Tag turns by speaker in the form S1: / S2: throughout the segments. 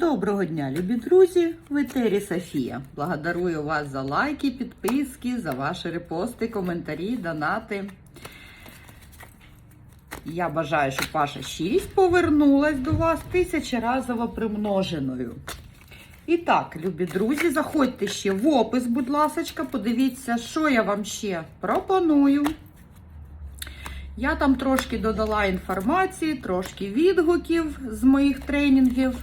S1: Доброго дня, любі друзі! В етері Софія. Благодарую вас за лайки, підписки, за ваші репости, коментарі, донати. Я бажаю, щоб ваша щирість повернулась до вас тисячеразово примноженою. І так, любі друзі, заходьте ще в опис, будь ласка, подивіться, що я вам ще пропоную. Я там трошки додала інформації, трошки відгуків з моїх тренінгів.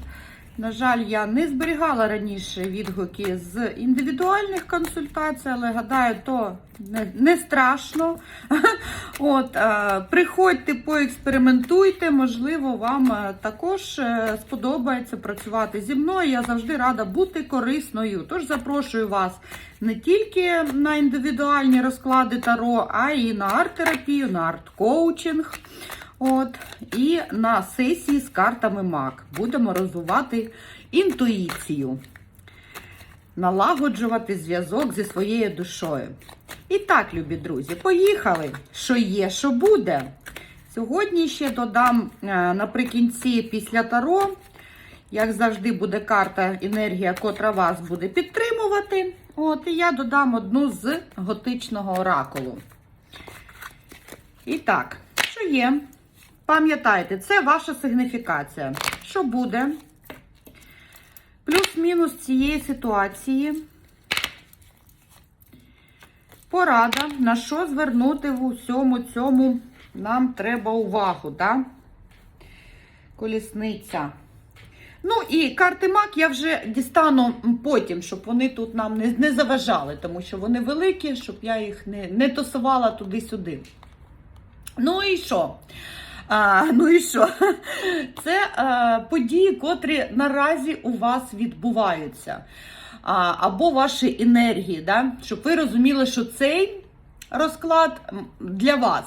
S1: На жаль, я не зберігала раніше відгуки з індивідуальних консультацій, але гадаю, то не, не страшно. От, е, Приходьте, поекспериментуйте, можливо, вам е, також е, сподобається працювати зі мною. Я завжди рада бути корисною. Тож запрошую вас не тільки на індивідуальні розклади Таро, а й на арт-терапію, на арт-коучинг. От, і на сесії з картами МАК будемо розвивати інтуїцію, налагоджувати зв'язок зі своєю душою. І так, любі друзі, поїхали! Що є, що буде. Сьогодні ще додам е, наприкінці після Таро, як завжди, буде карта енергія, котра вас буде підтримувати. От, І я додам одну з готичного оракулу. І так, що є? Пам'ятайте, це ваша сигніфікація. Що буде? Плюс-мінус цієї ситуації. Порада, на що звернути в усьому цьому нам треба увагу, так? Колісниця. Ну і карти Мак я вже дістану потім, щоб вони тут нам не, не заважали, тому що вони великі, щоб я їх не, не тасувала туди-сюди. Ну і що? А, Ну і що? Це а, події, котрі наразі у вас відбуваються. А, Або ваші енергії, да? щоб ви розуміли, що цей розклад для вас.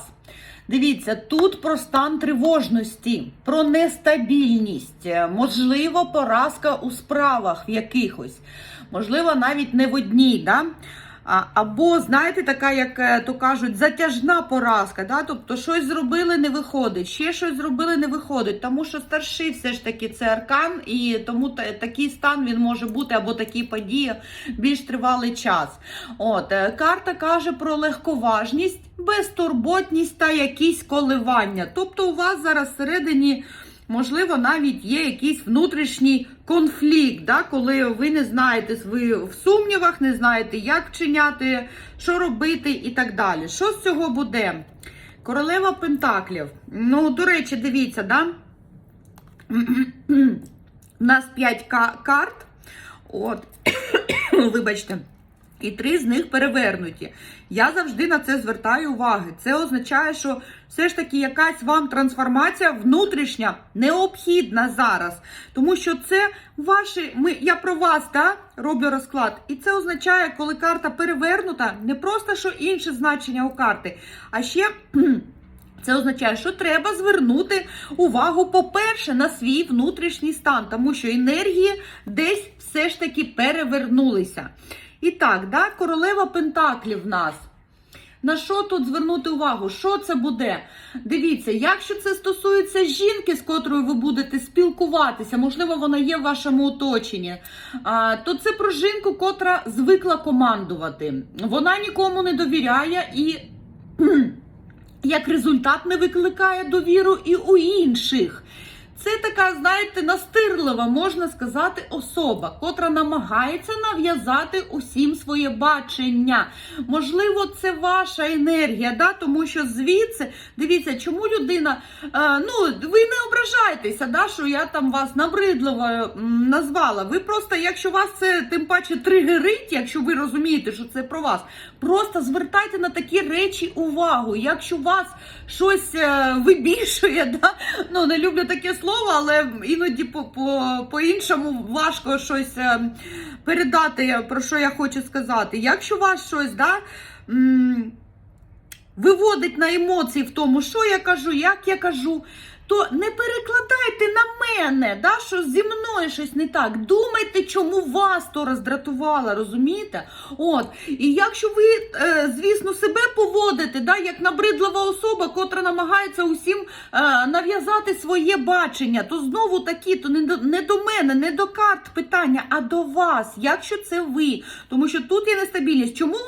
S1: Дивіться, тут про стан тривожності, про нестабільність, можливо, поразка у справах якихось, можливо, навіть не в одній. Да? Або, знаєте, така, як е, то кажуть, затяжна поразка. Да? Тобто щось зробили, не виходить, ще щось зробили, не виходить. Тому що старший все ж таки це аркан, і тому такий стан він може бути, або такі події більш тривалий час. От, е, Карта каже про легковажність, безтурботність та якісь коливання. Тобто у вас зараз всередині. Можливо, навіть є якийсь внутрішній конфлікт, да, коли ви не знаєте, ви в сумнівах, не знаєте, як вчиняти, що робити і так далі. Що з цього буде? Королева Пентаклів. Ну, до речі, дивіться, да? У нас 5 карт. От, вибачте. І три з них перевернуті. Я завжди на це звертаю уваги. Це означає, що все ж таки якась вам трансформація внутрішня необхідна зараз. Тому що це ваші. Ми, Я про вас да, роблю розклад. І це означає, коли карта перевернута, не просто що інше значення у карти, а ще. Це означає, що треба звернути увагу, по-перше, на свій внутрішній стан, тому що енергії десь все ж таки перевернулися. І так, да, королева Пентаклів в нас. На що тут звернути увагу? Що це буде? Дивіться, якщо це стосується жінки, з котрою ви будете спілкуватися, можливо, вона є в вашому оточенні, то це про жінку, котра звикла командувати. Вона нікому не довіряє і. Як результат не викликає довіру і у інших. Це така, знаєте, настирлива, можна сказати, особа, котра намагається нав'язати усім своє бачення. Можливо, це ваша енергія, да? тому що звідси, дивіться, чому людина, е, ну, ви не ображайтеся, да, що я там вас набридливо назвала. Ви просто, якщо вас це тим паче тригерить, якщо ви розумієте, що це про вас, просто звертайте на такі речі увагу. Якщо вас щось е, вибільшує, да? ну, не люблю таке слово слово, але іноді по- по- по-іншому важко щось е, передати, про що я хочу сказати. Якщо вас щось да, виводить на емоції в тому, що я кажу, як я кажу, то не перекладайте на мене, да, що зі мною щось не так. Думайте, чому вас то роздратувало, розумієте? От. І якщо ви, е, звісно, себе поводите, да, як набридлива особа, котра намагається усім е, нав'язати своє бачення, то знову такі, то не до, не до мене, не до карт питання, а до вас, якщо це ви. Тому що тут є нестабільність. Чому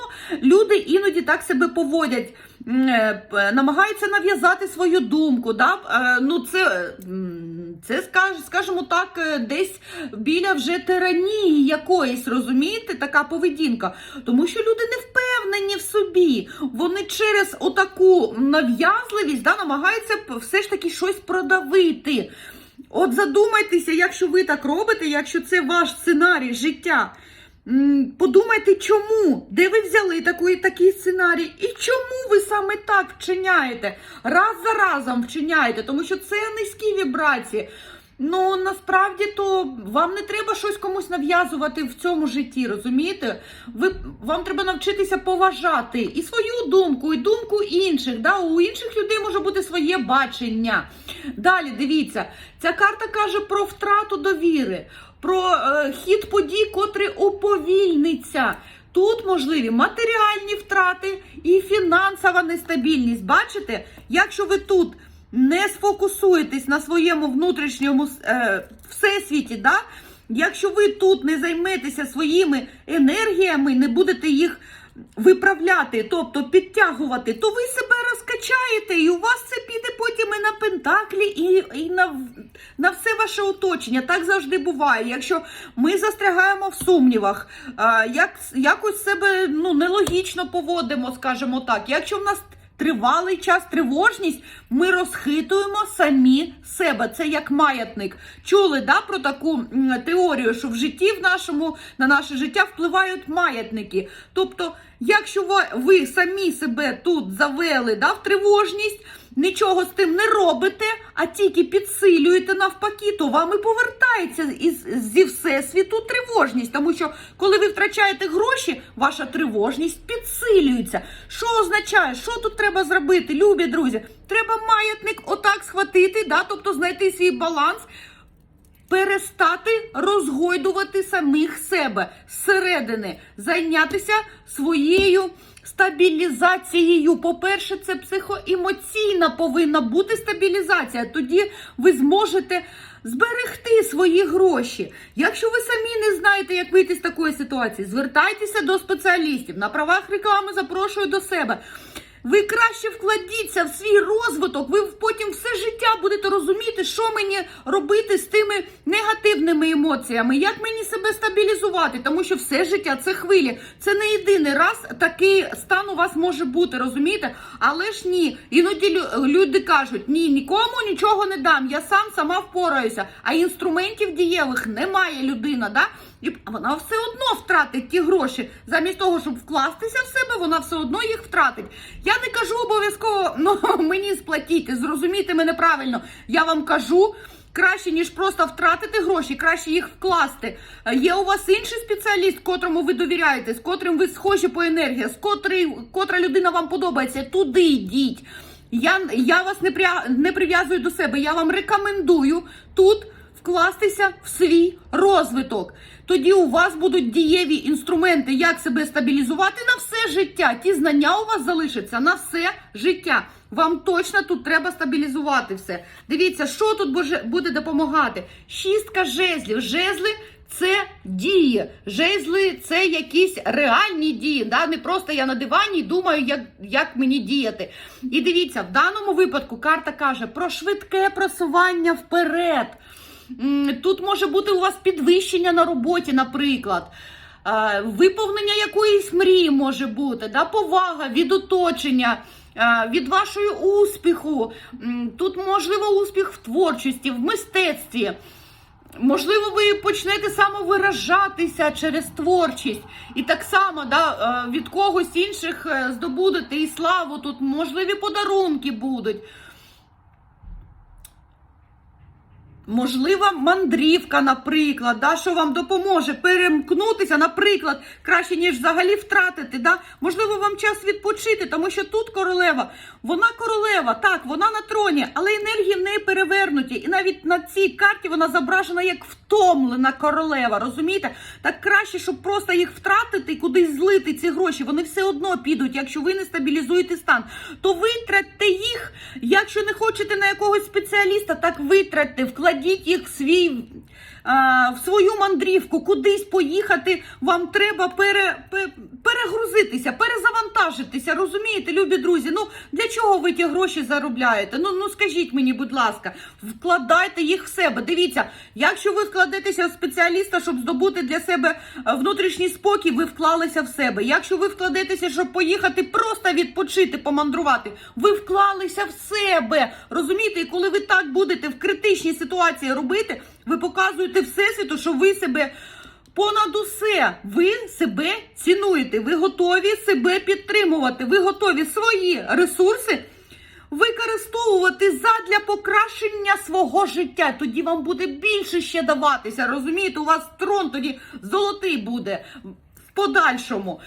S1: люди іноді так себе поводять? Е, намагаються нав'язати свою думку. Да? Е, Ну, це, м, це скаж- скажімо так, е, десь біля вже тиранії якоїсь, розумієте, така поведінка. Тому що люди не впевнені в собі. Вони через отаку нав'язливість да, намагаються все ж таки щось продавити. От задумайтеся, якщо ви так робите, якщо це ваш сценарій життя. Подумайте, чому? Де ви взяли такий, такий сценарій? І чому ви саме так вчиняєте? Раз за разом вчиняєте, тому що це низькі вібрації. Ну насправді то вам не треба щось комусь нав'язувати в цьому житті, розумієте? Ви вам треба навчитися поважати і свою думку, і думку інших. Да? У інших людей може бути своє бачення. Далі дивіться, ця карта каже про втрату довіри, про е, хід подій, котрий уповільниться. Тут можливі матеріальні втрати і фінансова нестабільність. Бачите, якщо ви тут не сфокусуєтесь на своєму внутрішньому е, всесвіті, да? якщо ви тут не займетеся своїми енергіями, не будете їх виправляти, тобто підтягувати, то ви себе розкачаєте, і у вас це піде потім і на пентаклі, і, і на, на все ваше оточення. Так завжди буває. Якщо ми застрягаємо в сумнівах, як, якось себе ну, нелогічно поводимо, скажімо так. Якщо в нас тривалий час тривожність, ми розхитуємо самі себе. Це як маятник. Чули да, про таку теорію, що в житті в нашому на наше життя впливають маятники. Тобто, якщо ви, ви самі себе тут завели да, в тривожність. Нічого з тим не робите, а тільки підсилюєте навпаки, то вам і повертається із зі всесвіту тривожність. Тому що коли ви втрачаєте гроші, ваша тривожність підсилюється. Що означає, що тут треба зробити, любі друзі? Треба маятник отак схватити, да, тобто знайти свій баланс. Перестати розгойдувати самих себе зсередини, зайнятися своєю стабілізацією. По-перше, це психоемоційна повинна бути стабілізація. Тоді ви зможете зберегти свої гроші. Якщо ви самі не знаєте, як вийти з такої ситуації, звертайтеся до спеціалістів. На правах реклами запрошую до себе. Ви краще вкладіться в свій розвиток, ви потім все життя будете розуміти, що мені робити з тими негативними емоціями, як мені себе стабілізувати, тому що все життя це хвилі. Це не єдиний раз такий стан у вас може бути, розумієте? Але ж ні. Іноді лю- люди кажуть, ні, нікому нічого не дам, я сам сама впораюся. А інструментів дієвих немає людина, да? І вона все одно втратить ті гроші. Замість того, щоб вкластися в себе, вона все одно їх втратить. Я не кажу обов'язково, ну мені сплатіть, зрозумійте мене правильно. Я вам кажу. Краще, ніж просто втратити гроші, краще їх вкласти. Е, Є у вас інший спеціаліст, котрому ви довіряєте, з котрим ви схожі по енергії, з котрий, котра людина вам подобається, туди йдіть. Я, я вас не, пря, не прив'язую до себе, я вам рекомендую тут вкластися в свій розвиток. Тоді у вас будуть дієві інструменти, як себе стабілізувати на все життя. Ті знання у вас залишаться на все життя. Вам точно тут треба стабілізувати все. Дивіться, що тут буде допомагати. Шістка жезлів. Жезли це дії. Жезли це якісь реальні дії. Да? Не просто я на дивані і думаю, як, як мені діяти. І дивіться, в даному випадку карта каже про швидке просування вперед. Тут може бути у вас підвищення на роботі, наприклад. Е, Виповнення якоїсь мрії може бути, да? повага від оточення, е, від вашого успіху. Тут можливо успіх в творчості, в мистецтві. Можливо, ви почнете самовиражатися через творчість. І так само да, е, від когось інших здобудете і славу. Тут можливі подарунки будуть. Можлива мандрівка, наприклад, да, що вам допоможе перемкнутися, наприклад, краще, ніж взагалі втратити. Да? Можливо, вам час відпочити, тому що тут королева, вона королева, так, вона на троні, але енергії в неї перевернуті. І навіть на цій карті вона зображена як втомлена королева. Розумієте? Так краще, щоб просто їх втратити і кудись злити ці гроші. Вони все одно підуть, якщо ви не стабілізуєте стан. То витратьте їх, якщо не хочете на якогось спеціаліста, так витратьте, вкладіть їх в свій. В свою мандрівку, кудись поїхати, вам треба пере, пе- перегрузитися, перезавантажитися. Розумієте, любі друзі? Ну для чого ви ті гроші заробляєте? Ну ну скажіть мені, будь ласка, вкладайте їх в себе. Дивіться, якщо ви вкладетеся в спеціаліста, щоб здобути для себе е, внутрішній спокій, ви вклалися в себе. Якщо ви вкладетеся, щоб поїхати просто відпочити, помандрувати, ви вклалися в себе. Розумієте, і коли ви так будете в критичній ситуації робити, ви показуєте всесвіту, що ви себе. Понад усе, ви себе цінуєте, ви готові себе підтримувати, ви готові свої ресурси використовувати задля покращення свого життя. Тоді вам буде більше ще даватися. Розумієте, у вас трон тоді золотий буде. Подальшому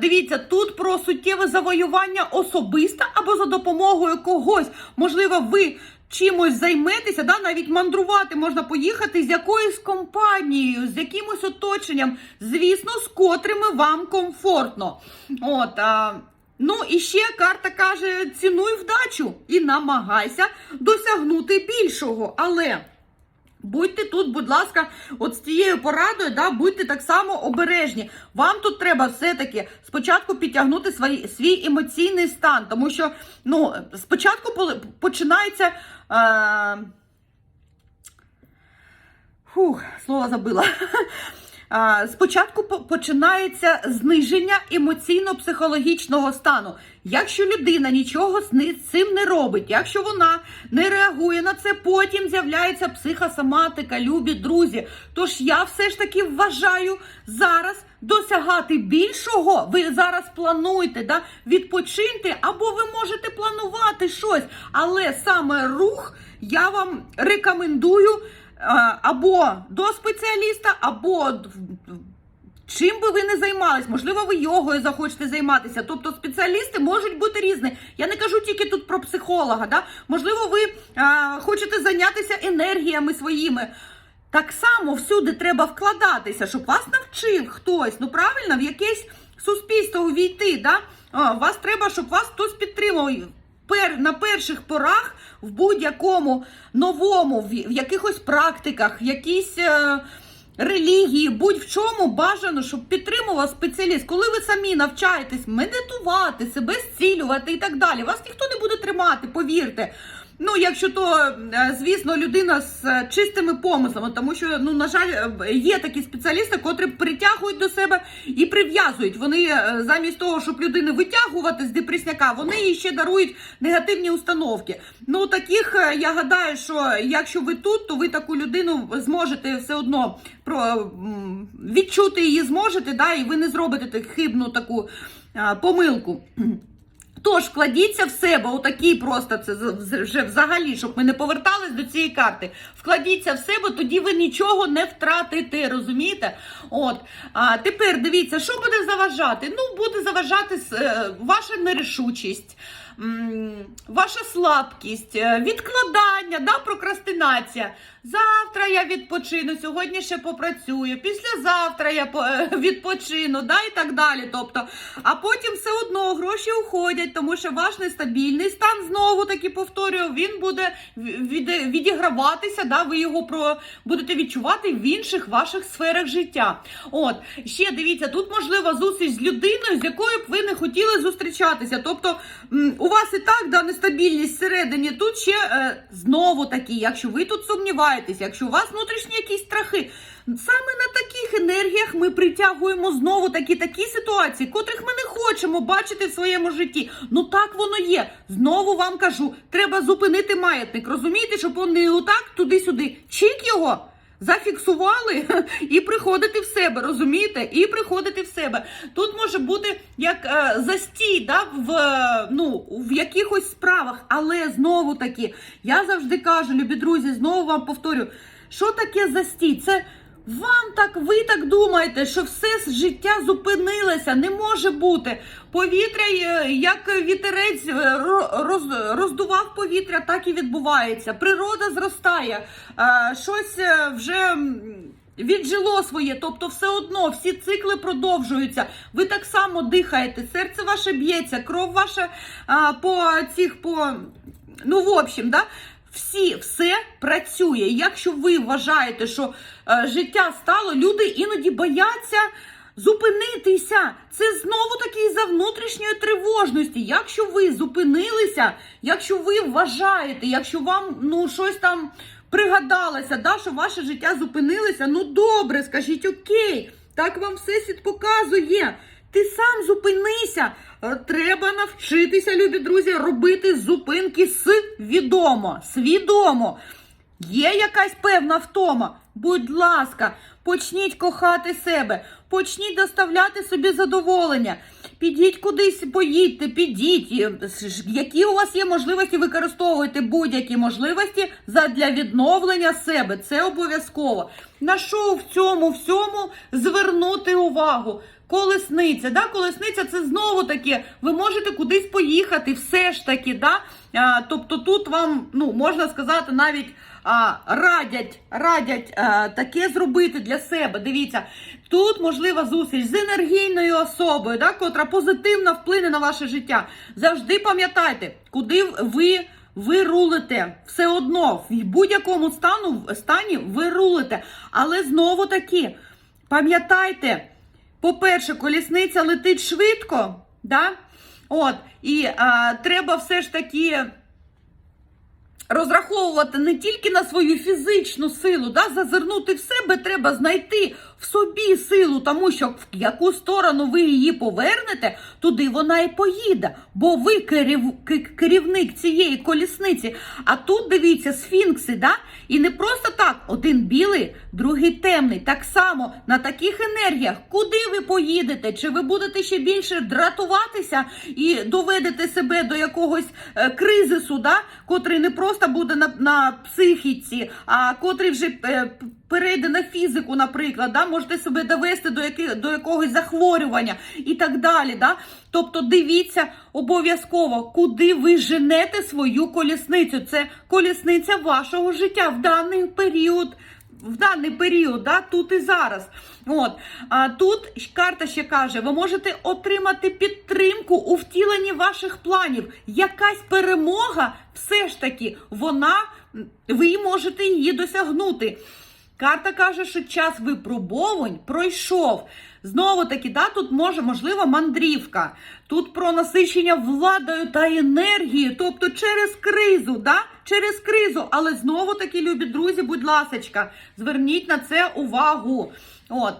S1: дивіться, тут про суттєве завоювання особисте або за допомогою когось. Можливо, ви чимось займетеся, да, навіть мандрувати можна поїхати з якоюсь компанією, з якимось оточенням, звісно, з котрими вам комфортно. От, а, ну і ще карта каже: цінуй вдачу і намагайся досягнути більшого. Але. Будьте тут, будь ласка, от з цією порадою, да, будьте так само обережні. Вам тут треба все-таки спочатку підтягнути свій, свій емоційний стан, тому що ну, спочатку починається. Е... Фух, слово забила. Спочатку починається зниження емоційно-психологічного стану. Якщо людина нічого з цим не робить, якщо вона не реагує на це, потім з'являється психосоматика, любі друзі. Тож я все ж таки вважаю зараз досягати більшого. Ви зараз плануєте да, відпочиньте, або ви можете планувати щось, але саме рух я вам рекомендую. Е, або до спеціаліста, або чим би ви не займались, можливо, ви йогою захочете займатися. Тобто спеціалісти можуть бути різні. Я не кажу тільки тут про психолога. Да? Можливо, ви е, хочете зайнятися енергіями своїми. Так само всюди треба вкладатися, щоб вас навчив хтось. Ну правильно, в якесь суспільство увійти. Да? А, вас треба, щоб вас хтось підтримував. Пер, на перших порах в будь-якому новому, в, в якихось практиках, якісь е, релігії, будь-в чому бажано, щоб підтримував спеціаліст. Коли ви самі навчаєтесь медитувати, себе зцілювати і так далі, вас ніхто не буде тримати, повірте. Ну, якщо то, е, звісно, людина з е, чистими помислами, тому що, ну, на жаль, е, є такі спеціалісти, котрі притягують до себе і прив'язують. Вони замість того, щоб людини витягувати з депресняка, вони їй ще дарують негативні установки. Ну, таких я гадаю, що якщо ви тут, то ви таку людину зможете все одно відчути її зможете, да, і ви не зробите хибну таку помилку. Тож вкладіться в себе, отакий просто це вже взагалі, щоб ми не повертались до цієї карти. Вкладіться в себе, тоді ви нічого не втратите, розумієте? От а тепер дивіться, що буде заважати? Ну, буде заважати е, ваша нерішучість. Ваша слабкість, е, відкладання, да, прокрастинація. Завтра я відпочину, сьогодні ще попрацюю, післязавтра я е, відпочину, да, і так далі. Тобто, а потім все одно гроші уходять, тому що ваш нестабільний стан знову таки повторюю, він буде відіграватися, да, ви його про будете відчувати в інших ваших сферах життя. От ще дивіться, тут можлива зустріч з людиною, з якою б ви не хотіли зустрічатися. Тобто у вас і так да, нестабільність всередині. Тут ще е, знову таки, якщо ви тут сумніваєтесь, якщо у вас внутрішні якісь страхи. Саме на таких енергіях ми притягуємо знову такі такі ситуації, котрих ми не хочемо бачити в своєму житті. Ну так воно є. Знову вам кажу, треба зупинити маятник. Розумієте, щоб він не отак туди-сюди. Чик його зафіксували і приходити в себе, розумієте? І приходити в себе. Тут може бути як е, застій, да, в, е, ну, в якихось справах, але знову таки, я завжди кажу, любі друзі, знову вам повторю, що таке застій? Це вам так, ви так думаєте, що все життя зупинилося, не може бути. Повітря, е, як вітерець е, роз- роздував повітря, так і відбувається. Природа зростає, е, щось вже. Віджило своє, тобто все одно всі цикли продовжуються. Ви так само дихаєте, серце ваше б'ється, кров ваша по цих по ну в общем, да. Всі, все працює. Якщо ви вважаєте, що е, життя стало, люди іноді бояться зупинитися. Це знову таки за внутрішньої тривожності. Якщо ви зупинилися, якщо ви вважаєте, якщо вам ну щось там пригадалося, да, що ваше життя зупинилося, ну добре, скажіть окей, так вам всесвіт показує. Ти сам зупинися. Е, Треба навчитися, любі друзі, робити зупинки свідомо. Свідомо. Є якась певна втома. Будь ласка, почніть кохати себе, почніть доставляти собі задоволення. Підіть кудись, поїдьте, підіть. Е, Які у вас є можливості, використовуйте будь-які можливості задля відновлення себе. Це обов'язково. На що в цьому всьому звернути увагу? Колесниця, да? колесниця це знову таки, ви можете кудись поїхати, все ж таки, да? а, тобто тут вам, ну, можна сказати, навіть а, радять, радять а, таке зробити для себе. Дивіться, тут можлива зустріч з енергійною особою, да? котра позитивно вплине на ваше життя. Завжди пам'ятайте, куди ви. Ви рулите все одно в будь-якому стану стані ви рулите. Але знову таки, пам'ятайте, по-перше, колісниця летить швидко, да? От, і а, треба все ж таки розраховувати не тільки на свою фізичну силу, да? зазирнути в себе треба знайти в собі силу, тому що в яку сторону ви її повернете, туди вона і поїде. Бо ви керів, керівник цієї колісниці. А тут дивіться, сфінкси, да? і не просто так, один білий, другий темний. Так само на таких енергіях, куди ви поїдете? Чи ви будете ще більше дратуватися і доведете себе до якогось е, кризису, да? котрий не просто буде на, на психіці, а котрий вже е, перейде на фізику, наприклад, да? можете себе довести до, яки, до якогось захворювання і так далі. Да? Тобто дивіться обов'язково, куди ви женете свою колісницю. Це колісниця вашого життя в даний період. В даний період, да, тут і зараз. От а тут карта ще каже: ви можете отримати підтримку у втіленні ваших планів. Якась перемога, все ж таки, вона ви можете її досягнути. Карта каже, що час випробовань пройшов. Знову таки, да, тут може можливо, мандрівка. Тут про насичення владою та енергією, тобто через кризу, да? через кризу. Але знову таки, любі друзі, будь ласочка, зверніть на це увагу. От.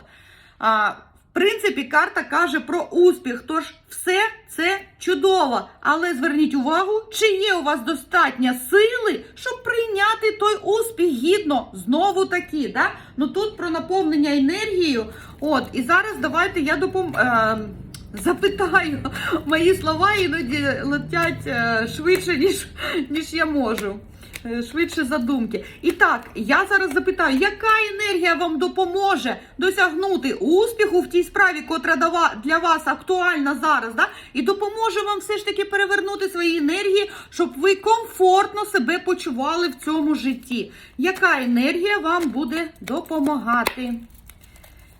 S1: А, в принципі, карта каже про успіх. Тож все це чудово. Але зверніть увагу, чи є у вас достатньо сили, щоб прийняти той успіх гідно. Знову таки, да? Ну тут про наповнення енергією. От, і зараз давайте я допом... Е, запитаю. Мої слова іноді летять е, швидше, ніж, ніж я можу. Е, Швидше за думки. І так, я зараз запитаю, яка енергія вам допоможе досягнути успіху в тій справі, котра для вас актуальна зараз, да? і допоможе вам все ж таки перевернути свої енергії, щоб ви комфортно себе почували в цьому житті. Яка енергія вам буде допомагати?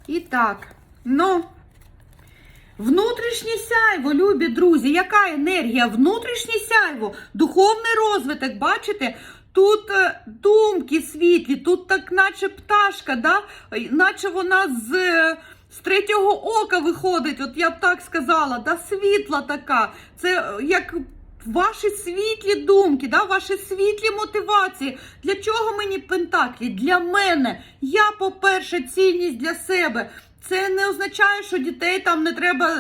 S1: І так, ну. Внутрішнє сяйво, любі друзі, яка енергія? Внутрішнє сяйво, духовний розвиток, бачите? Тут е, думки світлі, тут так наче пташка, да? Наче вона з, е, з третього ока виходить, от я б так сказала, да? світла така. Це е, як ваші світлі думки, да? ваші світлі мотивації. Для чого мені пентаклі? Для мене. Я, по-перше, цінність для себе. Це не означає, що дітей там не треба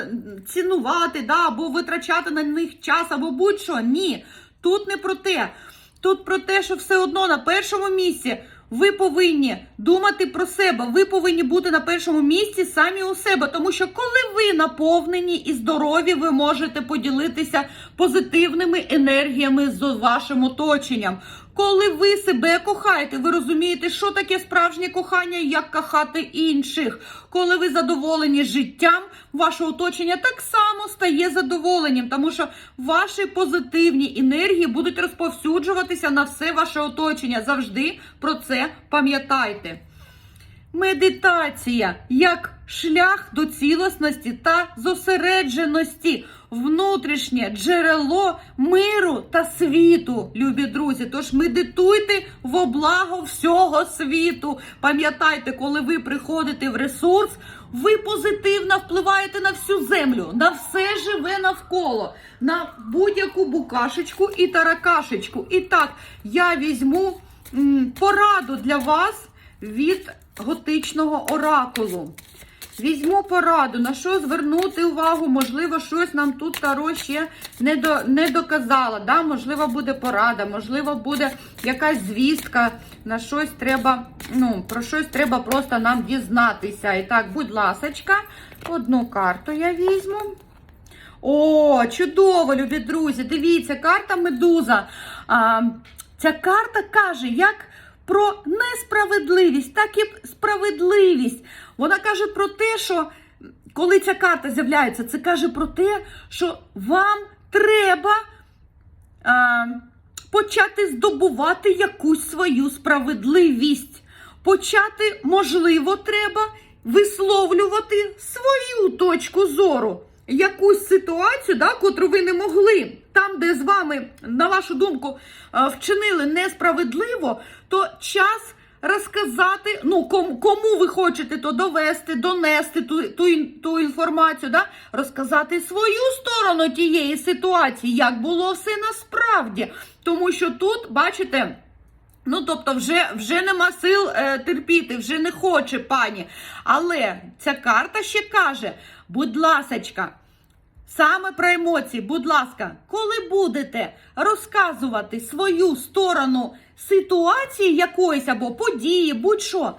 S1: цінувати, да, або витрачати на них час, або будь-що. Ні. Тут не про те. Тут про те, що все одно на першому місці ви повинні думати про себе. Ви повинні бути на першому місці самі у себе. Тому що коли ви наповнені і здорові, ви можете поділитися позитивними енергіями з вашим оточенням. Коли ви себе кохаєте, ви розумієте, що таке справжнє кохання як кохати інших. Коли ви задоволені життям, ваше оточення так само стає задоволенням, тому що ваші позитивні енергії будуть розповсюджуватися на все ваше оточення. Завжди про це пам'ятайте. Медитація як шлях до цілісності та зосередженості, внутрішнє джерело миру та світу, любі друзі. Тож медитуйте во благо всього світу. Пам'ятайте, коли ви приходите в ресурс, ви позитивно впливаєте на всю землю, на все живе навколо, на будь-яку букашечку і таракашечку. І так, я візьму м, пораду для вас від готичного оракулу. Візьму пораду, на що звернути увагу, можливо, щось нам тут Таро ще не, до, не доказала. Да? Можливо, буде порада, можливо, буде якась звістка, на щось треба, ну, про щось треба просто нам дізнатися. І так, будь ласочка, одну карту я візьму. О, чудово, любі друзі! Дивіться, карта Медуза. А, ця карта каже, як про несправедливість, так і справедливість. Вона каже про те, що коли ця карта з'являється, це каже про те, що вам треба а, почати здобувати якусь свою справедливість. Почати, можливо, треба висловлювати свою точку зору. Якусь ситуацію, да, котру ви не могли, там, де з вами, на вашу думку, вчинили несправедливо, то час розказати, ну, кому, ви хочете то довести, донести ту, ту, ту інформацію, да, розказати свою сторону тієї ситуації, як було все насправді. Тому що тут, бачите, Ну, тобто, вже, вже нема сил е, терпіти, вже не хоче пані. Але ця карта ще каже: будь ласочка, саме про емоції, будь ласка, коли будете розказувати свою сторону ситуації якоїсь або події, будь-що,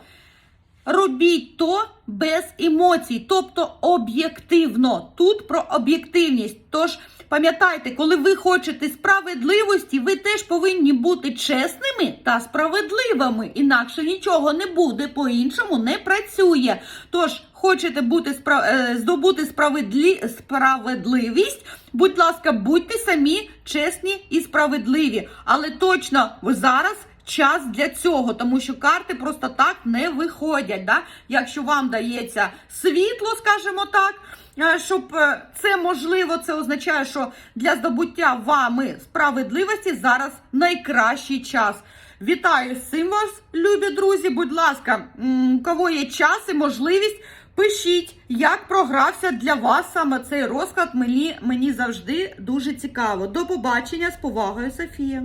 S1: робіть то без емоцій, тобто об'єктивно. Тут про об'єктивність. Тож пам'ятайте, коли ви хочете справедливості, ви теж повинні бути чесними та справедливими. Інакше нічого не буде, по-іншому не працює. Тож, хочете бути спра... е, здобути справедлі... справедливість, будь ласка, будьте самі чесні і справедливі. Але точно зараз час для цього, тому що карти просто так не виходять. Да? Якщо вам дається світло, скажімо так, е, щоб е, це можливо, це означає, що для здобуття вами справедливості зараз найкращий час. Вітаю цим вас, любі друзі. Будь ласка, у кого є час і можливість, пишіть, як програвся для вас саме цей розклад. Мені, мені завжди дуже цікаво. До побачення з повагою, Софія.